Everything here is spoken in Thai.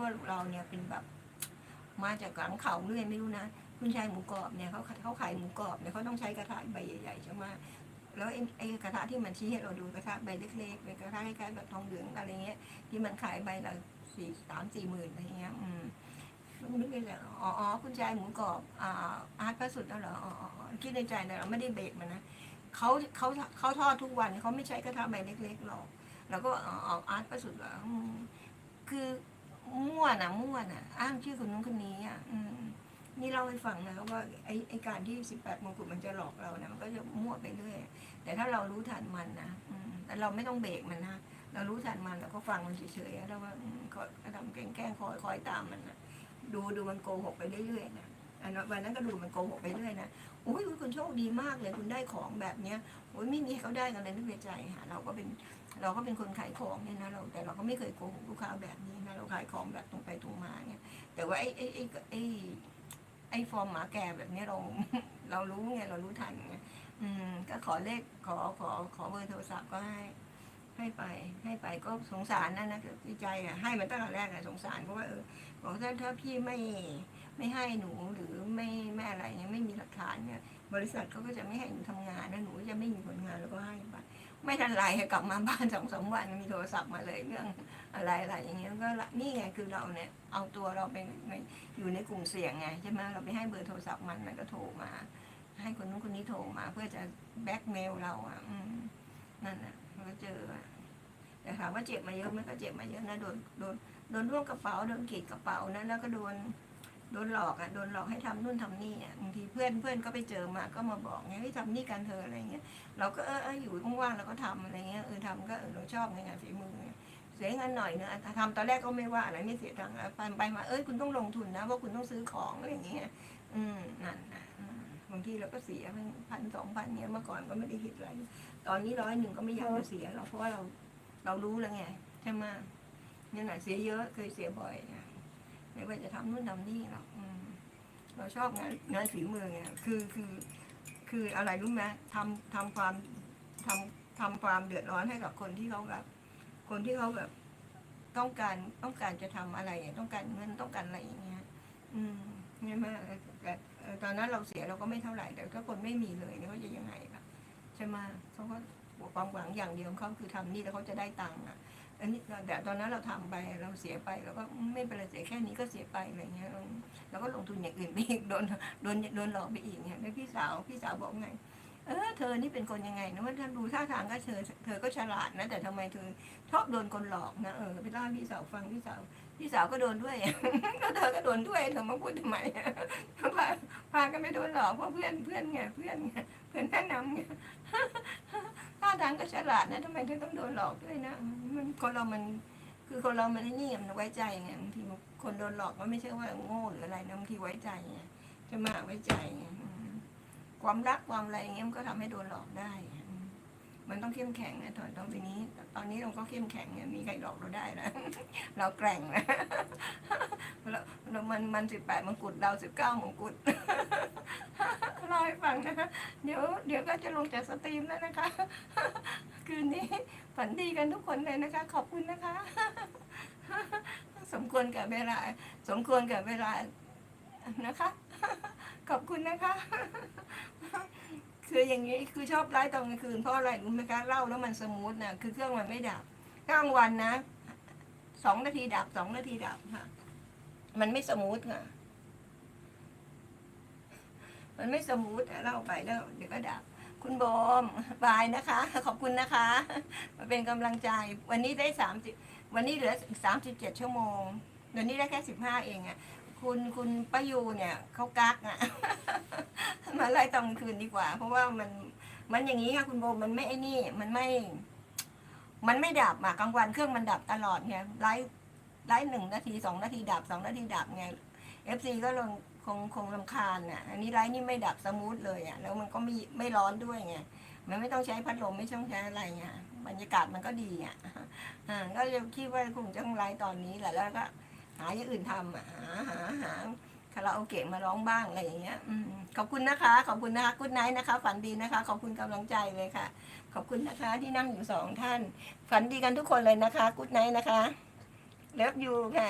ว่าเราเนี่ยเป็นแบบ มาจากหลังเขาเรื่อยไม่รู้นะคุณชายหมูกรอบเนี่ยเขาเขาขายหมูกรอบเนี่ยเขาต้องใช้กระทะใบใหญ่ๆใช่ไหมแล้วไอ้กระทะที่มันชี้ให้เราดูกระทะใบเล็กๆเป็นกระทะคล้ายๆแบบทองเหลืองอะไรเงี้ย ที่มันขายใบละสี่สามสี่หมื่นอะไรเงี้ย อืมนึกในใจอ๋ออคุณชายหมูกรอบอ่าอาร์ตพระสุดแล้วเหรออ๋อคิดในใจนะเราไม่ได้เบรกมันนะเขาเขาเขาทอดทุกวันเขาไม่ใช้กระทะใบเล็กๆหรอก แล้วก็อ๋ออาร์ตพระสุดเหรอคือ มั่วนะมั่วนะอ้างชื่อคนนู้นคนนี้อะอืมนี่เล่าให้ฟังนะว่าไอ้ไอ้การที่สิบแปดมงกุฎมันจะหลอกเรานะมันก็จะมั่วไปเรื่อยแต่ถ้าเรารู้ทันมันนะอืมแต่เราไม่ต้องเบรกมันนะเรารู้ทันมันแล้วก็ฟังมันเฉยๆแล้วว่าอืมก็ทำแกล้งๆคอยคอยตามมันนะดูดูมันโกหกไปเรื่อยๆนะ อันวันนั้นก็ดูมันโกหกไปเรื่อยนะโอ้ยคุณโชคดีมากเลยคุณได้ของแบบเนี้ยโอ้ยไม่มีเขาได้กันเลยนึกในใจค่ะเราก็เป็นเราก็เป็นคนขายของเนี่ยนะเราแต่เราก็ไม่เคยโกหกลูกค้าแบบนี้นะเราขายของแบบตรงไปตรงมาเนี่ย แต่ว่าไอ้ไอ้ไอ้ไอ้ไอ้ฟอร์มหมาแก่แบบนี้เราเรารู้ไงเรารู้ทันไงอืมก็ขอเลขขอขอขอเบอร์โทรศัพท์ก็ให้ ให้ไปให้ไปก็สงสารนั่นะที่ใจอะให้มันตั้งแต่แรกอะสงสารเพราะว่าเออบอกถ้าถ้าพี่ไม่ไม่ให้หนูหรือไม่ไม่อะไรเนี่ยไม่มีหลักฐานเนี่ยบริษัทเขาก็จะไม่ให้หนูทำงานนะหนูจะไม่มีผลงานแล้วก็ให้ไปไม่ทันไรกลับมาบ้านสองสามวันมีโทรศัพท์มาเลยเรื่องอะไรอะไรอย่างเงี้ยก็นี่ไงคือเราเนี่ยเอาตัวเราไปในอยู่ในกลุ่มเสี่ยงไงใช่ไหมเราไปให้เบอร์โทรศัพท์มันมันก็โทรมา ให้คนนู้นคนนี้โทรมา เพื่อจะแบ็กเมลเราอะอืม นั่นน่ะเราก็เจออะแต่ถามว่าเจ็บมาเยอะไหมก็เจ็บมาเยอะนะโดนโดนโดนร่วงกระเป๋าโดนกีดกระเป๋านะแล้วก็โดนโดนหลอกอะโดนหลอกให้ทำนู่นทำนี่อะบางทีเพื่อนเพื่อนก็ไปเจอมาก็มาบอกไงให้ทำนี่กันเธออะไรเงี้ยเราก็เออเอออยู่ว่างๆเราก็ทำอะไรเงี้ยเออทำก็เออเราชอบในงานฝีมือไงเสียเงินหน่อยเนอะทำตอนแรกก็ไม่ว่าอะไรไม่เสียตังค์อะไปไปมาเอ้ยคุณต้องลงทุนนะว่าคุณต้องซื้อของอะไรอย่างเงี้ยอืมนั่นนะ บางทีเราก็เสียพันสองพันเนี้ยเมื่อก่อนก็ไม่ได้คิดอะไร ตอนนี้ร้อยหนึ่งก็ไม่อยากจะเสียหรอกเพราะว่าเราเรารู้แล้วไงใช่ไหมเนี่ยนเสียเยอะเคยเสียบ่อยไงไม่ว่าจะทำนู่นทำนี่หรอกเราชอบงานงานฝีมือไงคือคือคืออะไรรู้ไหมทำทำความทำทำความเดือดร้อนให้กับคนที่เขาแบบ คนที่เขาแบบต้องการต้องการจะทำอะไร ต้องการเงินต้องการอะไรอย่างเงี้ย อืมเนี่ยมากแต่ตอนนั้นเราเสียเราก็ไม่เท่าไหร่ แต่ถ้าคนไม่มีเลยเนี่ยเขาจะยังไงล่ะใช่ไหมเขาก็ความหวังอย่างเดียวของเขาคือทำนี่แล้วเขาจะได้ตังค์อะอันนี้แต่ตอนนั้นเราทำไปเราเสียไปเราก็ไม่เป็นไรเสียแค่นี้ก็เสียไปอะไรเงี้ยเราก็ลงทุนอย่างอื่นไปอีกโดนโดนโดนหลอกไปอีกเนี่ยแล้วพี่สาวพี่สาวบอกไง เออเธอนี่เป็นคนยังไงนะว่าท่านดูท่าทางก็เธอเธอก็ฉลาดนะ แต่ทำไมเธอชอบโดนคนหลอกนะเออไปเล่าพี่สาวฟังพี่สาวพี่สาวก็โดนด้วยก็เธอก็โดนด้วยเธอมาพูดทำไมพาพากันไม่โดนหลอกเพราะเพื่อนเพื่อนไงเพื่อนไงเพื่อนแนะนำไงท่าทางก็ฉลาดนะทำไมเธอต้องโดนหลอกด้วยนะมันคนเรามันคือคนเรามันไอ้นี่มันไว้ใจไงบางทีคนโดนหลอกก็ไม่ใช่ว่าโง่หรืออะไรนะบางทีไว้ใจไงจะมาไว้ใจไง ความรักความอะไรอย่างเงี้ยมันก็ทำให้โดนหลอกได้ มันต้องเข้มแข็งนะตอนตอนนี้ ตอนนี้เราก็เข้มแข็งเนี่ยมีใครหลอกเราได้แล้วเราแกร่งนะเราเรามันมันสิบแปดมงกุฎเราสิบเก้ามงกุฎเล่าให้ฟังนะคะ เดี๋ยวเดี๋ยวก็จะลงจากสตรีมแล้วนะคะ คืนนี้ฝันดีกันทุกคนเลยนะคะ ขอบคุณนะคะ สมควรกับเวลา สมควรกับเวลานะคะ ขอบคุณนะคะ คืออย่างนี้คือชอบไลฟ์ตอนกลางคืนเพราะอะไรรู้ไหมคะเล่าแล้วมันสมูทนะคือเครื่องมันไม่ดับกลางวันนะสองนาทีดับสองนาทีดับค่ะ มันไม่สมูทค่ะมันไม่สมูทเล่าไปแล้วเดี๋ยวก็ดับ คุณโบมบายนะคะ ขอบคุณนะคะ มาเป็นกำลังใจ วันนี้ได้สามสิบวันนี้เหลือสามสิบเจ็ดชั่วโมงเดี๋ยวนี้ได้แค่สิบห้าเองอะ คุณคุณป้ายูเนี่ยเขากักอะมาไล่ตอนกลางคืนดีกว่า เพราะว่ามันมันอย่างนี้ค่ะคุณโบมันไม่ไอ้นี่มันไม่ มันไม่ดับอะกลางวันเครื่องมันดับตลอดไงไลฟ์ไลฟ์หนึ่งนาทีสองนาทีดับสองนาทีดับไงเอฟซีก็ลงคงคงลำคาญอะ อันนี้ไลฟ์นี่ไม่ดับสมูทเลยอะแล้วมันก็ไม่ไม่ร้อนด้วยไงมันไม่ต้องใช้พัดลมไม่ต้องใช้อะไรไงบรรยากาศมันก็ดีอะอ่าก็จะคิดว่าคงจะไลฟ์ตอนนี้แหละแล้วก็ หาอย่างอื่นทำหาหาหาคาราโอเกะมาร้องบ้างอะไรอย่างเงี้ยอขอบคุณนะคะ ขอบคุณนะคะกุ๊ดไนท์นะคะ ฝันดีนะคะ ขอบคุณกำลังใจเลยค่ะ ขอบคุณนะคะที่นั่งอยู่สองท่าน ฝันดีกันทุกคนเลยนะคะกุ๊ดไนท์นะคะเลิฟยูค่ะ